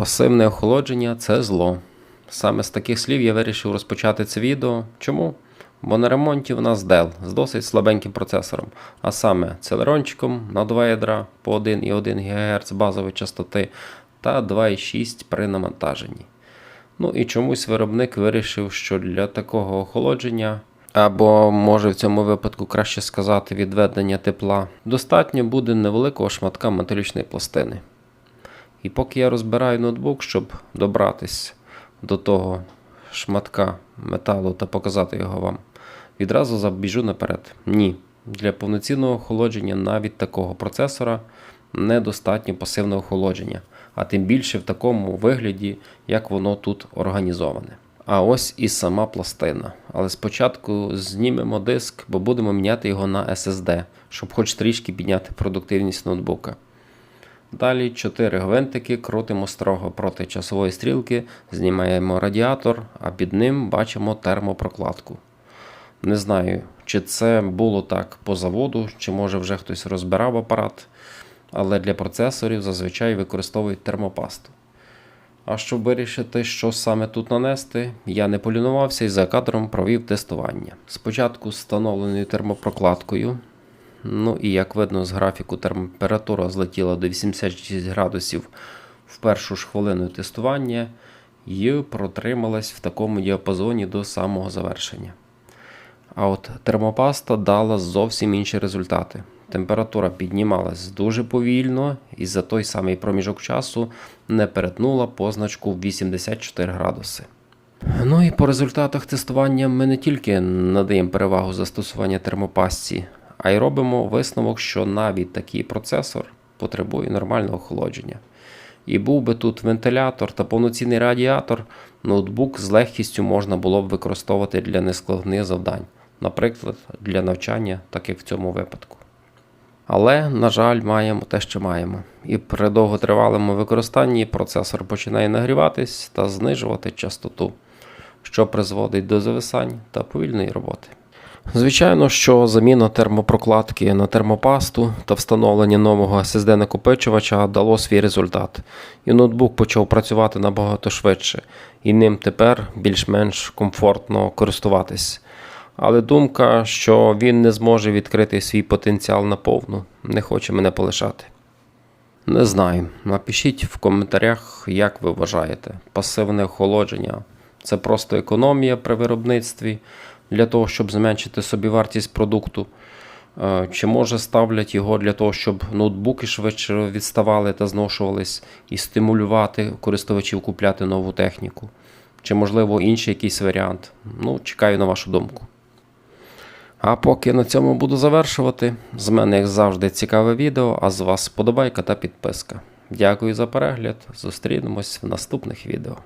Пасивне охолодження це зло. Саме з таких слів я вирішив розпочати це відео. Чому? Бо на ремонті в нас Dell з досить слабеньким процесором, а саме целерончиком на 2 ядра по 1,1 ГГц базової частоти та 2,6 при навантаженні. Ну і чомусь виробник вирішив, що для такого охолодження, або може в цьому випадку краще сказати відведення тепла, достатньо буде невеликого шматка металічної пластини. І поки я розбираю ноутбук, щоб добратись до того шматка металу та показати його вам, відразу забіжу наперед. Ні, для повноцінного охолодження навіть такого процесора недостатньо пасивного охолодження, а тим більше в такому вигляді, як воно тут організоване. А ось і сама пластина. Але спочатку знімемо диск, бо будемо міняти його на SSD, щоб хоч трішки підняти продуктивність ноутбука. Далі 4 гвинтики крутимо строго проти часової стрілки, знімаємо радіатор, а під ним бачимо термопрокладку. Не знаю, чи це було так по заводу, чи може вже хтось розбирав апарат, але для процесорів зазвичай використовують термопасту. А щоб вирішити, що саме тут нанести, я не полінувався і за кадром провів тестування. Спочатку з встановленою термопрокладкою. Ну і як видно з графіку, температура злетіла до 86 градусів в першу ж хвилину тестування і протрималась в такому діапазоні до самого завершення. А от термопаста дала зовсім інші результати. Температура піднімалась дуже повільно і за той самий проміжок часу не перетнула позначку в 84 градуси. Ну і по результатах тестування ми не тільки надаємо перевагу застосування термопастці, а й робимо висновок, що навіть такий процесор потребує нормального охолодження. І був би тут вентилятор та повноцінний радіатор, ноутбук з легкістю можна було б використовувати для нескладних завдань, наприклад, для навчання, так як в цьому випадку. Але, на жаль, маємо те, що маємо. І при довготривалому використанні процесор починає нагріватись та знижувати частоту, що призводить до зависань та повільної роботи. Звичайно, що заміна термопрокладки на термопасту та встановлення нового SSD накопичувача дало свій результат, і ноутбук почав працювати набагато швидше, і ним тепер більш-менш комфортно користуватись. Але думка, що він не зможе відкрити свій потенціал наповну, не хоче мене полишати. Не знаю. Напишіть в коментарях, як ви вважаєте, пасивне охолодження це просто економія при виробництві для того, щоб зменшити собі вартість продукту. Е, Чи може ставлять його для того, щоб ноутбуки швидше відставали та зношувались, і стимулювати користувачів купляти нову техніку? Чи, можливо, інший якийсь варіант? Ну, чекаю на вашу думку. А поки на цьому буду завершувати. З мене, як завжди, цікаве відео, а з вас подобайка та підписка. Дякую за перегляд. Зустрінемось в наступних відео.